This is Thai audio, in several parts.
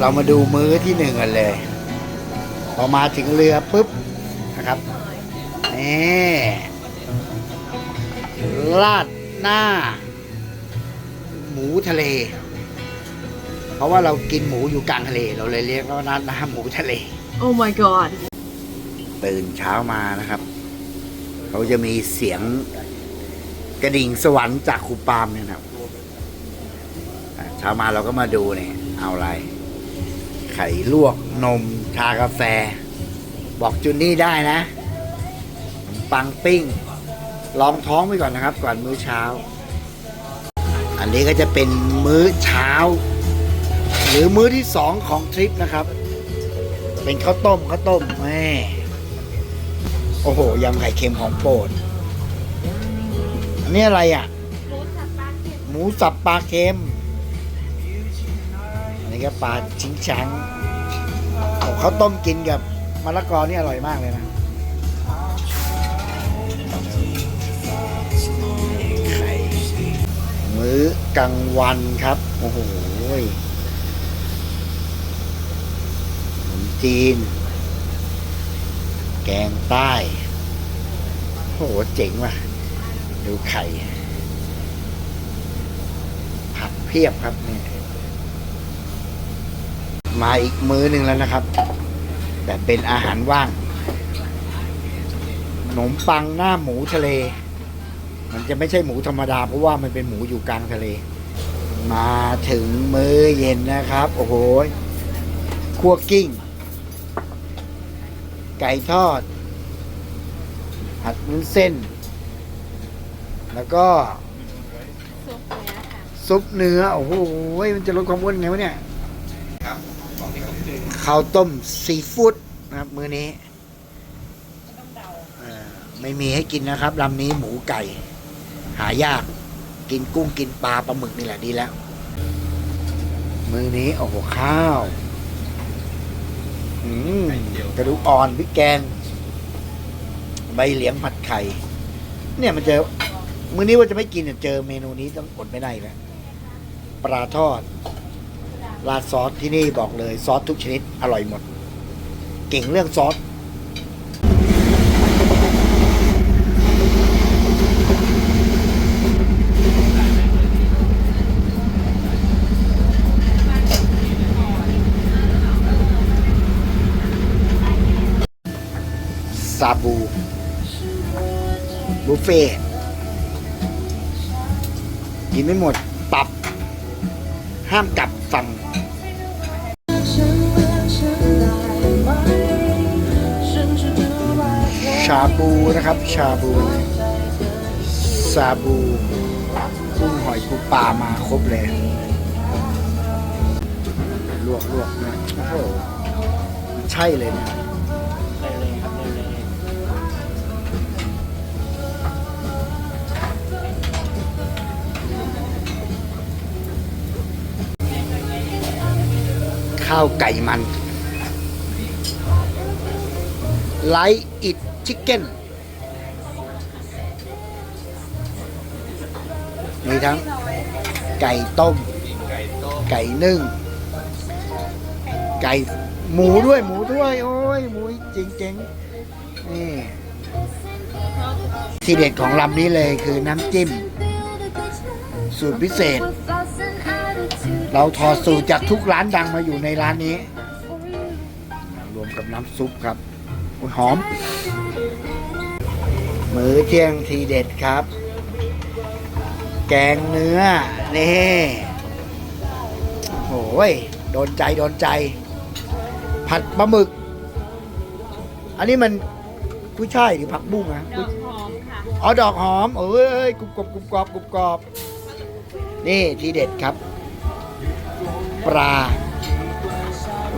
เรามาดูมื้อที่หนึ่งกันเลย พอมาถึงเรือปุ๊บนะครับนี่ราดหน้า หมูทะเล เพราะว่าเรากินหมูอยู่กลางทะเล เราเลยเรียกว่าราดหน้าหมูทะเล Oh my god ตื่นเช้ามานะครับ เขาจะมีเสียงกระดิ่งสวรรค์จากครูปาล์มเนี่ยนะครับอะเช้ามาเราก็มาดูเนี่ยเอาอะไร ไข่ลวกนม ชากาแฟ บอกจุนนี่ได้นะปังปิ้งลองท้องไปก่อนนะครับ ก่อนมื้อเช้า อันนี้ก็จะเป็นมื้อเช้า หรือมื้อที่สองของทริปนะครับ เป็นข้าวต้มข้าวต้มแม่โอ้โหยำไข่เค็มของโปรดอันนี้อะไรอะ หมูสับปลาเค็ม นนี้ก็ปลาชิงชังเขาต้มกินกับมะละกอนี่อร่อยมากเลยนะมื้อกลางวันครับ โอ้โหขนมจีน แกงใต้ โอ้โห เจ๋งว่ะ ดูไข่ ผักเพียบครับเนี่ย มาอีกมื้อหนึ่งแล้วนะครับ แต่เป็นอาหารว่างขนมปังหน้าหมูทะเล มันจะไม่ใช่หมูธรรมดา เพราะว่ามันเป็นหมูอยู่กลางทะเล มาถึงมื้อเย็นนะครับ โอ้โหคั่วกิ้ง ไก่ทอด ผัดวุ้นเส้น แล้วก็ซุปเนื้อโอ้โหมันจะลดความอ้วนไงวะเนี่ย ข้าวต้มซีฟู้ดนะครับมื้อนี้เอ่อไม่มีให้กินนะครับลำนี้หมูไก่ หายากกินกุ้งกินปลาปลาหมึกนี่แหละดีแล้ว มื้อนี้โอ้โหข้าวอืมกระดูกอ่อนพริกแกง ใบเหลียงผัดไข่ เนี่ยมันเจอมื้อนี้ว่าจะไม่กินเนี่ยเจอเมนูนี้ต้องอดไม่ได้แล้วปลาทอด ราดซอสที่นี่บอกเลยซอสทุกชนิดอร่อยหมด เก่งเรื่องซอสซาบูบุฟเฟ่ต์กินไม่หมดปรับ ห้ามกลับ ชาบูนะครับ ชาบูซาบูกุ้งหอยปูปลามาครบเลยลวกลวกนะโอ้โหมันใช่เลยเนี่ยข้าวไก่มันไลท์อิด ชิคเก้นมีทั้งไก่ต้ม ไก่นึ่ง ไก่หมูด้วยหมูด้วย โอ้ยหมูจริงๆนี่ที่เด็ดของลำนี้เลยคือน้ำจิ้ม สูตรพิเศษ เราถอดสูตรจากทุกร้านดังมาอยู่ในร้านนี้ รวมกับน้ำซุปครับหอม มื้อเที่ยงทีเด็ดครับ แกงเนื้อ นี่โอ้ยโดนใจโดนใจ ผัดปลาหมึก อันนี้มันกุ้ยช่ายหรือผักบุ้งนะดอกหอมค่ะอ๋อดอกหอม เอ้ยกรุบกรอบกรุบกรอบกรุบกรอบ นี่ทีเด็ดครับ ปลา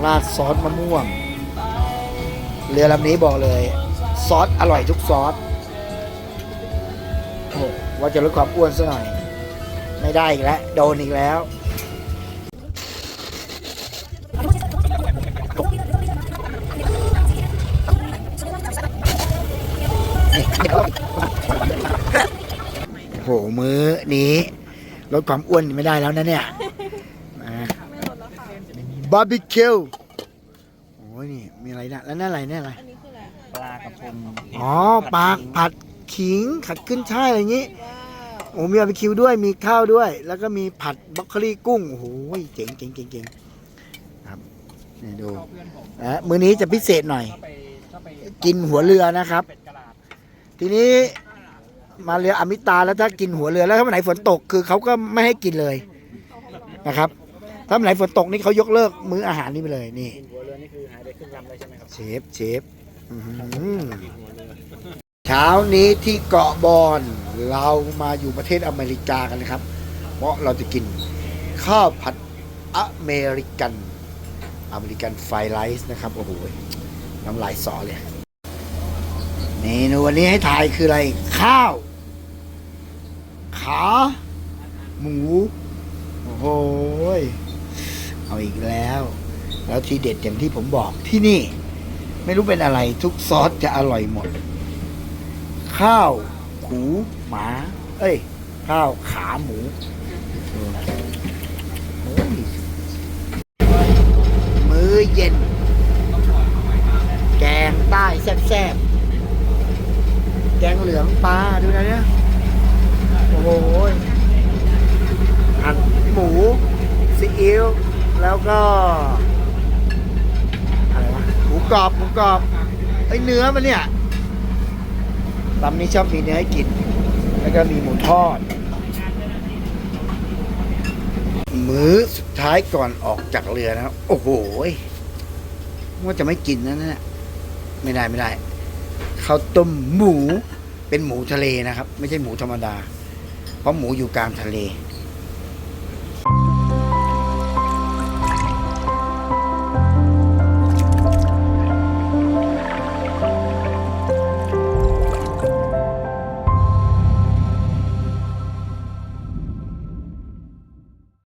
ราดซอสมะม่วง เรือลำนี้บอกเลย ซอสอร่อยทุกซอส โอ้โหว่าจะลดความอ้วนซะหน่อย ไม่ได้อีกแล้ว โดนอีกแล้วโหมื้อนี้ลดความอ้วนไม่ได้แล้วนะเนี่ยนะบาร์บีคิวโอ้ยนี่ มีอะไรนะแล้วนั่นอะไรนั่นอะไรอันนี้คืออะไรปลากระพงอ๋อปลาผัด ขิงขัดขึ้นช่ายอะไรอย่างงี้ว้าวโอ้มีบาร์บีคิวด้วยมีข้าวด้วย แล้วก็มีผัดบรอกโคลีกุ้งโอ้โหเจ๋งเจ๋งเจ๋งเจ๋งครับนี่ดูนะมื้อนี้จะพิเศษหน่อยไปก็ไปกินหัวเรือนะครับเป็ดกระลาดทีนี้มาเรืออมิตาแล้วถ้ากินหัวเรือแล้วถ้าวันไหนฝนตกคือเขาก็ไม่ให้กินเลยนะครับ ถ้าวันไหนฝนตกนี่เขายกเลิกมื้ออาหารนี้ไปเลยนี่กินหัวเรือนี่คือหายไปครึ่งลำเลยใช่ไหมครับเชฟเชฟอื้อหือเช้านี้ที่เกาะบอนเรามาอยู่ประเทศอเมริกากันนะครับ เพราะเราจะกินข้าวผัดอเมริกันอเมริกันไฟไลท์นะครับโอ้โหน้ำลายสอเลยเมนูวันนี้ให้ทายคืออะไร ข้าว ขา หมู โอ้โหเอาอีกแล้ว แล้วทีเด็ดอย่างที่ผมบอกที่นี่ ไม่รู้เป็นอะไรทุกซอสจะอร่อยหมด ข้าวขูหมา เอ้ย ข้าวขาหมูโอ้ยมื้อเย็น แกงใต้แซ่บๆแกงเหลืองปลาดูนะเนี่ยโอ้โหหั่นหมูซีอิ๊วแล้วก็อะไรวะหมูกรอบหมูกรอบไอเนื้อมันเนี่ย ลำนี้ชอบมีเนื้อให้กิน แล้วก็มีหมูทอด มื้อสุดท้ายก่อนออกจากเรือนะครับ โอ้โหว่าจะไม่กินนะเนี่ยไม่ได้ไม่ได้ข้าวต้มหมูเป็นหมูทะเลนะครับ ไม่ใช่หมูธรรมดา เพราะหมูอยู่กลางทะเล